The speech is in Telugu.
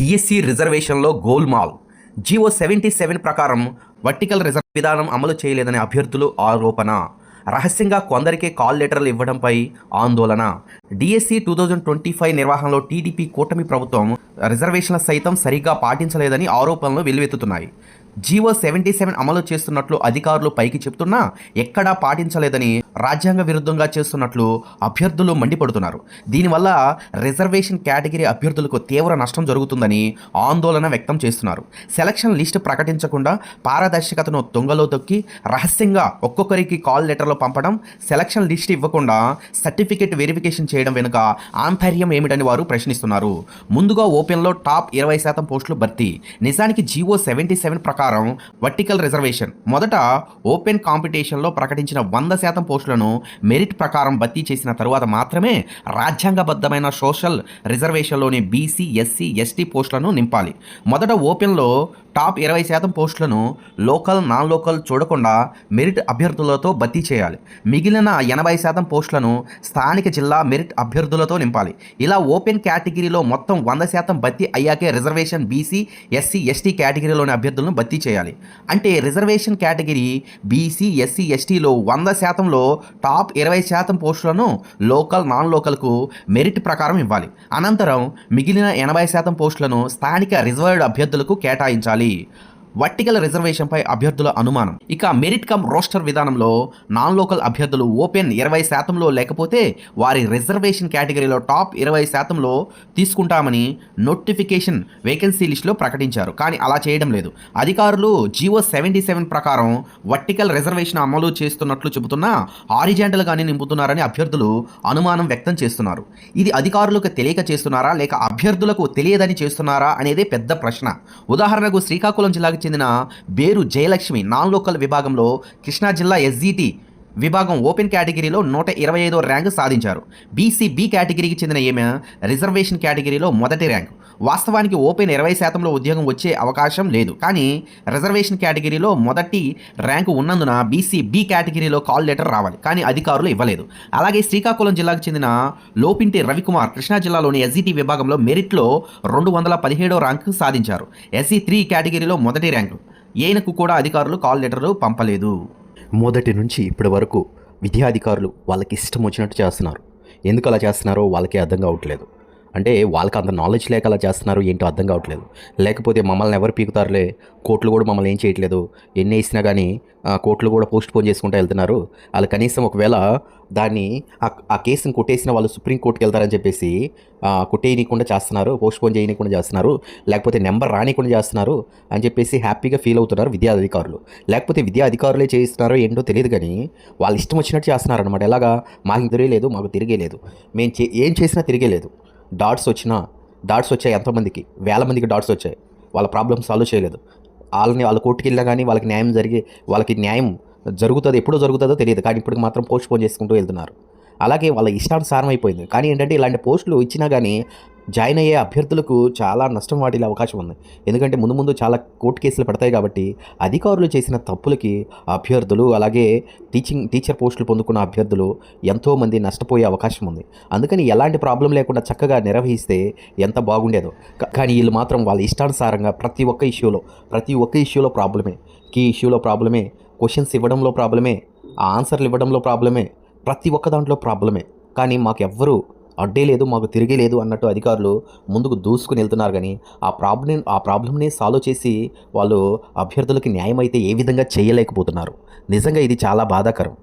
డిఎస్సి రిజర్వేషన్లో గోల్మాల్. జీవో సెవెంటీ సెవెన్ ప్రకారం వర్టికల్ రిజర్వ్ విధానం అమలు చేయలేదని అభ్యర్థులు ఆరోపణ. రహస్యంగా కొందరికే కాల్ లెటర్లు ఇవ్వడంపై ఆందోళన. DSC two thousand twenty five నిర్వహణలో టీడీపీ కూటమి ప్రభుత్వం రిజర్వేషన్ల సైతం సరిగ్గా పాటించలేదని ఆరోపణలు వెల్లువెత్తుతున్నాయి. జీవో సెవెంటీ సెవెన్ అమలు చేస్తున్నట్లు అధికారులు పైకి చెప్తున్నా ఎక్కడా పాటించలేదని రాజ్యాంగ విరుద్ధంగా చేస్తున్నట్లు అభ్యర్థులు మండిపడుతున్నారు. దీనివల్ల రిజర్వేషన్ కేటగిరీ అభ్యర్థులకు తీవ్ర నష్టం జరుగుతుందని ఆందోళన వ్యక్తం చేస్తున్నారు. సెలక్షన్ లిస్ట్ ప్రకటించకుండా పారదర్శకతను తొంగలో తొక్కి రహస్యంగా ఒక్కొక్కరికి కాల్ లెటర్లు పంపడం సెలక్షన్ లిస్ట్ ఇవ్వకుండా సర్టిఫికేట్ వెరిఫికేషన్ చేయడం వెనుక ఆంతర్యం ఏమిటని వారు ప్రశ్నిస్తున్నారు. ముందుగా ఓపెన్లో టాప్ ఇరవై శాతం పోస్టులు భర్తీ. నిజానికి జీవో సెవెంటీ సెవెన్ ప్రకారం ప్రకారం వర్టికల్ రిజర్వేషన్ మొదట ఓపెన్ కాంపిటీషన్లో ప్రకటించిన వంద శాతం పోస్టులను మెరిట్ ప్రకారం భర్తీ చేసిన తరువాత మాత్రమే రాజ్యాంగబద్ధమైన సోషల్ రిజర్వేషన్లోని బీసీ ఎస్సీ ఎస్టీ పోస్టులను నింపాలి. మొదట ఓపెన్లో టాప్ ఇరవై శాతం పోస్టులను లోకల్ నాన్ లోకల్ చూడకుండా మెరిట్ అభ్యర్థులతో భర్తీ చేయాలి. మిగిలిన ఎనభై శాతం పోస్టులను స్థానిక జిల్లా మెరిట్ అభ్యర్థులతో నింపాలి. ఇలా ఓపెన్ కేటగిరీలో మొత్తం వంద శాతం భర్తీ అయ్యాకే రిజర్వేషన్ బీసీ ఎస్సీ ఎస్టీ కేటగిరీలోని అభ్యర్థులను భర్తీ చేయాలి. అంటే రిజర్వేషన్ కేటగిరీ బీసీ ఎస్సీ ఎస్టీలో వంద శాతంలో టాప్ ఇరవై శాతం పోస్టులను లోకల్ నాన్ లోకల్కు మెరిట్ ప్రకారం ఇవ్వాలి. అనంతరం మిగిలిన ఎనభై శాతం పోస్టులను స్థానిక రిజర్వ్డ్ అభ్యర్థులకు కేటాయించాలి. 力 వర్టికల్ రిజర్వేషన్పై అభ్యర్థుల అనుమానం. ఇక మెరిట్ కమ్ రోస్టర్ విధానంలో నాన్ లోకల్ అభ్యర్థులు ఓపెన్ ఇరవై శాతంలో లేకపోతే వారి రిజర్వేషన్ కేటగిరీలో టాప్ ఇరవై శాతంలో తీసుకుంటామని నోటిఫికేషన్ వేకెన్సీ లిస్టులో ప్రకటించారు. కానీ అలా చేయడం లేదు. అధికారులు జియో సెవెంటీ సెవెన్ ప్రకారం వర్టికల్ రిజర్వేషన్ అమలు చేస్తున్నట్లు చెబుతున్నా హారిజాంటల్గానే నింపుతున్నారని అభ్యర్థులు అనుమానం వ్యక్తం చేస్తున్నారు. ఇది అధికారులకు తెలియక చేస్తున్నారా? లేక అభ్యర్థులకు తెలియదని చేస్తున్నారా? అనేదే పెద్ద ప్రశ్న. ఉదాహరణకు శ్రీకాకుళం జిల్లాకి చెందిన బేరు జయలక్ష్మి నాన్ లోకల్ విభాగంలో కృష్ణా జిల్లా ఎస్జిటి విభాగం ఓపెన్ కేటగిరీలో నూట ఇరవై ఐదో ర్యాంకు సాధించారు. బీసీ బి కేటగిరీకి చెందిన ఈమె రిజర్వేషన్ కేటగిరీలో మొదటి ర్యాంకు. వాస్తవానికి ఓపెన్ ఇరవై శాతంలో ఉద్యోగం వచ్చే అవకాశం లేదు. కానీ రిజర్వేషన్ కేటగిరీలో మొదటి ర్యాంకు ఉన్నందున బీసీ బి కేటగిరీలో కాల్ లెటర్ రావాలి. కానీ అధికారులు ఇవ్వలేదు. అలాగే శ్రీకాకుళం జిల్లాకు చెందిన లోపింటి రవికుమార్ కృష్ణా జిల్లాలోని ఎస్ఈటీ విభాగంలో మెరిట్లో రెండు వందల పదిహేడో ర్యాంకు సాధించారు. ఎస్సీ త్రీ కేటగిరీలో మొదటి ర్యాంకు. ఈయనకు కూడా అధికారులు కాల్ లెటర్లు పంపలేదు. మొదటి నుంచి ఇప్పటి వరకు విద్యాధికారులు వాళ్ళకి ఇష్టం వచ్చినట్టు చేస్తున్నారు. ఎందుకు అలా చేస్తున్నారో వాళ్ళకి అర్థం కావట్లేదు. అంటే వాళ్ళకి అంత నాలెడ్జ్ లేక అలా చేస్తున్నారు ఏంటో అర్థం కావట్లేదు. లేకపోతే మమ్మల్ని ఎవరు పీకుతారులే? కోట్లు కూడా మమ్మల్ని ఏం చేయట్లేదు. ఎన్ని వేసినా కానీ కోట్లు కూడా పోస్ట్ పోన్ చేసుకుంటూ వెళ్తున్నారు. వాళ్ళు కనీసం ఒకవేళ దాన్ని ఆ- కేసును కొట్టేసిన వాళ్ళు సుప్రీంకోర్టుకి వెళ్తారని చెప్పేసి కొట్టేయనీయకుండా చేస్తున్నారు పోస్ట్ పోన్ చేయనీయకుండా చేస్తున్నారు లేకపోతే నెంబర్ రానియకుండా చేస్తున్నారు అని చెప్పేసి హ్యాపీగా ఫీల్ అవుతున్నారు విద్యా అధికారులు. లేకపోతే విద్యా అధికారులే చేస్తున్నారో ఏంటో తెలియదు కానీ వాళ్ళు ఇష్టం వచ్చినట్టు చేస్తున్నారు అనమాట ఎలాగా? మాకు తిరిగేలేదు మాకు తిరిగేలేదు. మేము చే ఏం చేసినా తిరిగేలేదు. డాట్స్ వచ్చినా డాట్స్ వచ్చాయి ఎంతమందికి వేల మందికి డాట్స్ వచ్చాయి. వాళ్ళ ప్రాబ్లమ్ సాల్వ్ చేయలేదు. వాళ్ళని వాళ్ళ కోర్టుకి వెళ్ళినా కానీ వాళ్ళకి న్యాయం జరిగి వాళ్ళకి న్యాయం జరుగుతుంది ఎప్పుడో జరుగుతుందో తెలియదు. కానీ ఇప్పటికి మాత్రం పోస్ట్ పోన్ చేసుకుంటూ వెళ్తున్నారు. అలాగే వాళ్ళ ఇష్టానుసారం అయిపోయింది. కానీ ఏంటంటే ఇలాంటి పోస్టులు ఇచ్చినా కానీ జాయిన్ అయ్యే అభ్యర్థులకు చాలా నష్టం వాటిల్లే అవకాశం ఉంది. ఎందుకంటే ముందు ముందు చాలా కోర్టు కేసులు పడతాయి కాబట్టి అధికారులు చేసిన తప్పులకి అభ్యర్థులు అలాగే టీచింగ్ టీచర్ పోస్టులు పొందుకున్న అభ్యర్థులు ఎంతోమంది నష్టపోయే అవకాశం ఉంది. అందుకని ఎలాంటి ప్రాబ్లం లేకుండా చక్కగా నిర్వహిస్తే ఎంత బాగుండేదో. కానీ వీళ్ళు మాత్రం వాళ్ళ ఇష్టానుసారంగా ప్రతి ఒక్క ఇష్యూలో ప్రతి ఒక్క ఇష్యూలో ప్రాబ్లమే. కీ ఇష్యూలో ప్రాబ్లమే క్వశ్చన్స్ ఇవ్వడంలో ప్రాబ్లమే ఆ ఆన్సర్లు ఇవ్వడంలో ప్రాబ్లమే ప్రతి ఒక్క దాంట్లో ప్రాబ్లమే. కానీ మాకెవ్వరూ అడ్డే లేదు మాకు తిరిగే లేదు అన్నట్టు అధికారులు ముందుకు దూసుకుని వెళ్తున్నారు కానీ ఆ ప్రాబ్లం ఆ ప్రాబ్లమ్ని సాల్వ్ చేసి వాళ్ళు అభ్యర్థులకి న్యాయం అయితే ఏ విధంగా చేయలేకపోతున్నారు. నిజంగా ఇది చాలా బాధాకరం.